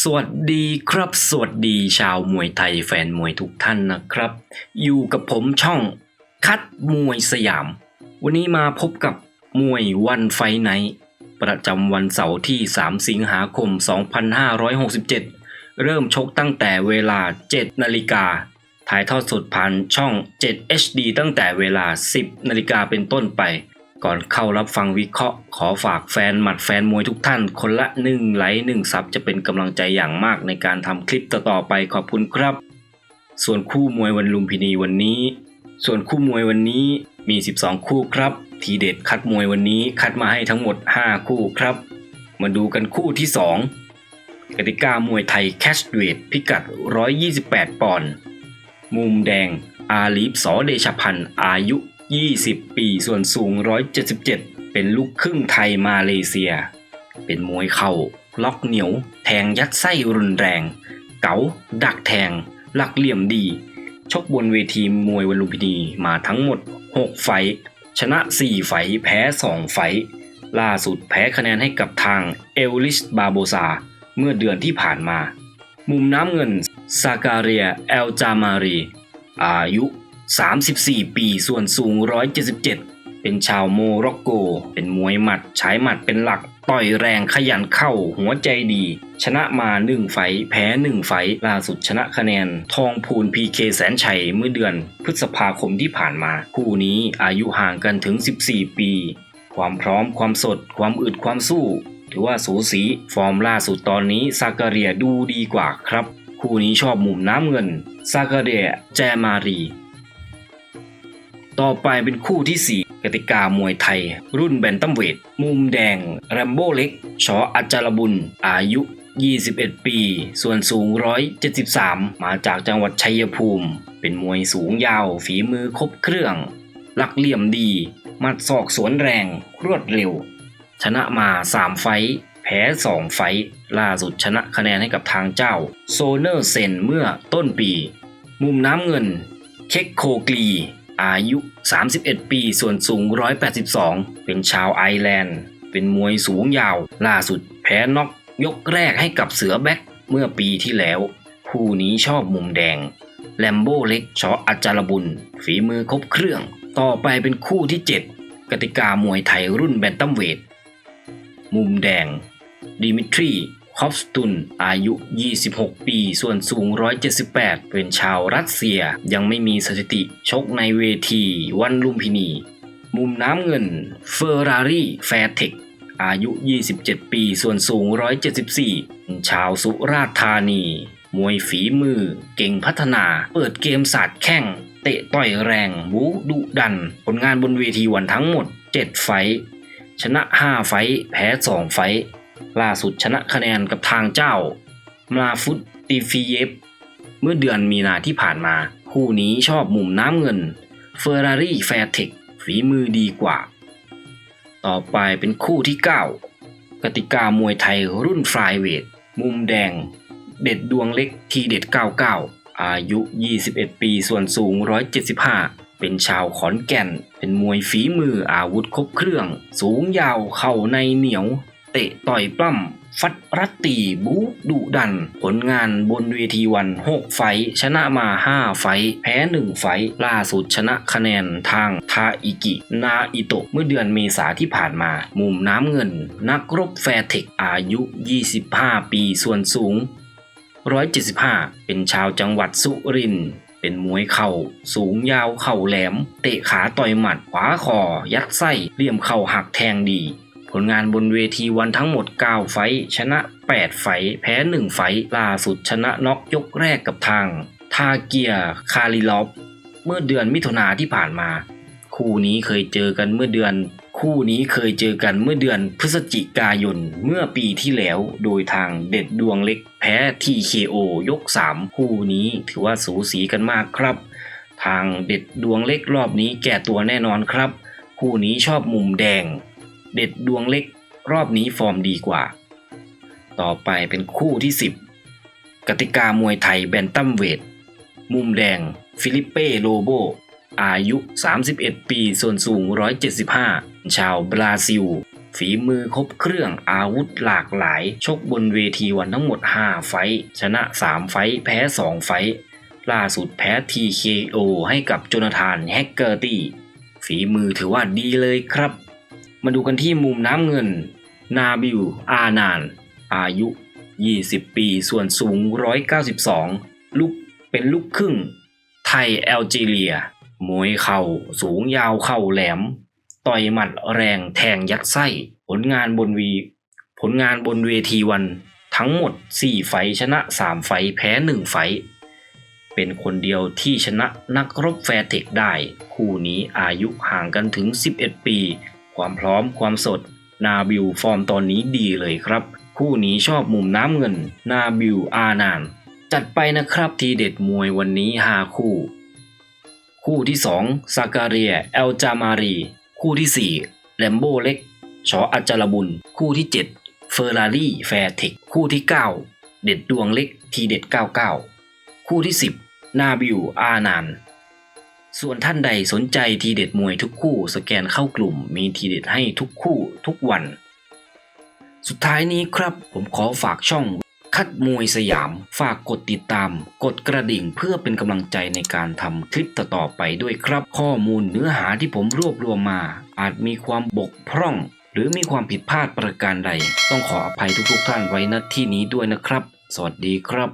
สวัสดีครับ สวัสดีชาวมวยไทยแฟนมวยทุกท่านนะครับ อยู่กับผมช่องคัดมวยสยาม วันนี้มาพบกับมวยวันไฟไนประจำวันเสาร์ที่ 3 สิงหาคม 2567 เริ่มชกตั้งแต่เวลา 7 นาฬิกาถ่ายทอดสดผ่านช่อง 7 HD ตั้งแต่เวลา 10 นาฬิกาเป็นต้นไป ก่อนเข้ารับฟังวิเคราะห์ ขอฝากแฟนหมัดแฟนมวยทุกท่าน คนละ1ไลค์1ซับจะเป็นกำลังใจอย่างมากในการทำคลิปต่อๆไปขอบคุณครับ ส่วนคู่มวยวันลุมพินีวันนี้ ส่วนคู่มวยวันนี้มี 12 คู่ครับ ทีเด็ดคัดมวยวันนี้คัดมาให้ทั้งหมด 5 คู่ครับ มาดูกันคู่ที่ 2 กติกามวยไทยแคชเวทพิกัด 128 ปอนด์มุมแดง อาลีฟสอเดชพันธ์อายุ 20 ปี ส่วนสูง 177 เป็นลูกครึ่งไทยมาเลเซีย เป็นมวยเข่าล็อกเหนียว แทงยัดไส้รุนแรง เก๋า ดักแทง หลักเหลี่ยมดี ชกบนเวทีมวยวันลุมพินีมาทั้งหมด 6 ไฟ ชนะ 4 ไฟ แพ้ 2 ไฟ ล่าสุดแพ้คะแนนให้กับทางเอลลิสบาโบซา เมื่อเดือนที่ผ่านมา มุมน้ำเงินซาการเรียเอลจามารี อายุ 34 ปี ส่วนสูง 177 เป็นชาวโมร็อกโก เป็นมวยหมัดใช้หมัดเป็นหลัก ต่อยแรงขยันเข้าหัวใจดี ชนะมา 1 ไฟ แพ้ 1 ไฟ ล่าสุดชนะคะแนน ทองพูนพีเคแสนชัยเมื่อเดือนพฤษภาคมที่ผ่านมา คู่นี้อายุห่างกันถึง 14 ปี ความพร้อมความสด ความอึดความสู้ถือว่าสูสีฟอร์มล่าสุดตอนนี้ซาการเรียดูดีกว่าครับ คู่นี้ชอบมุมน้ำเงินซาการเรียแจมารี ต่อไปเป็นคู่ที่ 4 กติกามวยไทย รุ่นแบนตัมเวท มุมแดง แรมโบ้เล็ก ชออัจจารบุญ อายุ 21 ปี ส่วนสูง 173 มาจากจังหวัดชัยภูมิ เป็นมวยสูงยาว ฝีมือครบเครื่อง หลักเหลี่ยมดี มัดศอกสวนแรง รวดเร็ว ชนะมา 3 ไฟแพ้2ไฟล่าสุดชนะคะแนนให้กับทางเจ้า โซเนอร์เซนเมื่อต้นปี มุมน้ำเงินเค็กโคกลี อายุ 31 ปี ส่วนสูง 182 เป็นชาวไอร์แลนด์ เป็นมวยสูงยาว ล่าสุดแพ้น็อกยกแรกให้กับเสือแบ็กเมื่อปีที่แล้วคู่นี้ชอบมุมแดง แลมโบ้เล็กชออัจจารบุญ ฝีมือครบเครื่อง ต่อไปเป็นคู่ที่ 7 กติกามวยไทยรุ่นแบนตัมเวท มุมแดง ดิมิทรี คอฟสตุน อายุ 26 ปี ส่วนสูง 178 เป็นชาวรัสเซีย ยังไม่มีสถิติชกในเวทีวันลุมพินี มุมน้ำเงินเฟอร์รารี่แฟร์เทคอายุ 27 ปี ส่วนสูง 174เป็นชาวสุราษฎร์ธานี มวยฝีมือ เก่งพัฒนา เปิดเกมสาดแข้ง เตะต่อยแรง บูดุดัน ผลงานบนเวทีวันทั้งหมด 7 ไฟ ชนะ 5 ไฟ แพ้ 2 ไฟ ล่าสุดชนะคะแนนกับทางเจ้ามาฟุตติฟีเยฟเมื่อเดือนมีนาที่ผ่านมา คู่นี้ชอบมุมน้ำเงินเฟอร์รารี่แฟร์เทคฝีมือดีกว่า ต่อไปเป็นคู่ที่ 9 กติกามวยไทยรุ่นฟลายเวท มุมแดง เด็ดดวงเล็กทีเด็ด 99 อายุ 21 ปีส่วนสูง 175 เป็นชาวขอนแก่น เป็นมวยฝีมืออาวุธครบเครื่อง สูงยาวเข่าในเหนียว เตะต่อยปล้ำฟัดรัตตีบูดุดัน ผลงานบนเวทีวัน 6 ไฟ ชนะมา 5 ไฟ แพ้ 1 ไฟ ล่าสุดชนะคะแนนทางทาอิกิ นาอิโตะ เมื่อเดือนเมษาที่ผ่านมา มุมน้ำเงิน นักรบแฟเทคอายุ 25 ปีส่วนสูง 175 เป็นชาวจังหวัดสุรินทร์เป็นมวยเข่า สูงยาวเข่าแหลม เตะขาต่อยหมัดขวาคอ ยัดไส้เลี่ยมเข่าหักแทงดี ผลงานบนเวทีวันทั้งหมด 9 ไฟชนะ 8 ไฟแพ้ 1 ไฟล่าสุดชนะน็อกยกแรกกับทางทาเกียคาริลอฟเมื่อเดือนมิถุนาที่ผ่านมา คู่นี้เคยเจอกันเมื่อเดือน คู่นี้เคยเจอกันเมื่อเดือนพฤศจิกายนเมื่อปีที่แล้ว โดยทางเด็ดดวงเล็กแพ้ TKO ยก 3 คู่นี้ถือว่าสูสีกันมากครับ ทางเด็ดดวงเล็กรอบนี้แก่ตัวแน่นอนครับ คู่นี้ชอบมุมแดง เด็ดดวงเล็กรอบนี้ฟอร์มดีกว่า ต่อไปเป็นคู่ที่ 10 กติกามวยไทยแบนตัมเวท มุมแดง ฟิลิปเป้โลโบ อายุ 31 ปี ส่วนสูง 175 ชาวบราซิล ฝีมือครบเครื่องอาวุธหลากหลาย ชกบนเวทีวันทั้งหมด 5 ไฟ ชนะ 3 ไฟ แพ้ 2 ไฟ ล่าสุดแพ้ TKO ให้กับโจนาธานแฮกเกอร์ตี้ฝีมือถือว่าดีเลยครับ มาดูกันที่มุมน้ำเงิน นาบิว อานาน อายุ 20 ปี ส่วนสูง 192 ลูกเป็นลูกครึ่ง ไทยแอลจีเรีย มวยเข่าสูงยาวเข่าแหลม ต่อยหมัดแรงแทงยัดไส้ ผลงานบนวี ผลงานบนเวทีวัน ทั้งหมด 4 ไฟชนะ 3 ไฟแพ้ 1 ไฟ เป็นคนเดียวที่ชนะนักรบแฟร์เทคได้ คู่นี้อายุห่างกันถึง 11 ปี ความพร้อมความสด นาบิวฟอร์มตอนนี้ดีเลยครับ คู่นี้ชอบมุมน้ำเงิน นาบิวอานาน จัดไปนะครับทีเด็ดมวยวันนี้5คู่ คู่ที่2ซากาเรียเอลจามารี คู่ที่4แลมโบเล็กชออัจจารบุญ คู่ที่ 7 เฟอร์รารี่แฟร์เทคคู่ที่ 9 เด็ดดวงเล็กทีเด็ด 99 คู่ที่ 10 นาบิวอานาน ส่วนท่านใดสนใจทีเด็ดมวยทุกคู่ สแกนเข้ากลุ่ม มีทีเด็ดให้ทุกคู่ทุกวัน สุดท้ายนี้ครับผมขอฝากช่องคัดมวยสยาม ฝากกดติดตาม กดกระดิ่งเพื่อเป็นกำลังใจในการทำคลิปต่อๆไปด้วยครับ ข้อมูลเนื้อหาที่ผมรวบรวมมา อาจมีความบกพร่อง หรือมีความผิดพลาดประการใด ต้องขออภัยทุกๆท่านไว้ณที่นี้ด้วยนะครับ สวัสดีครับ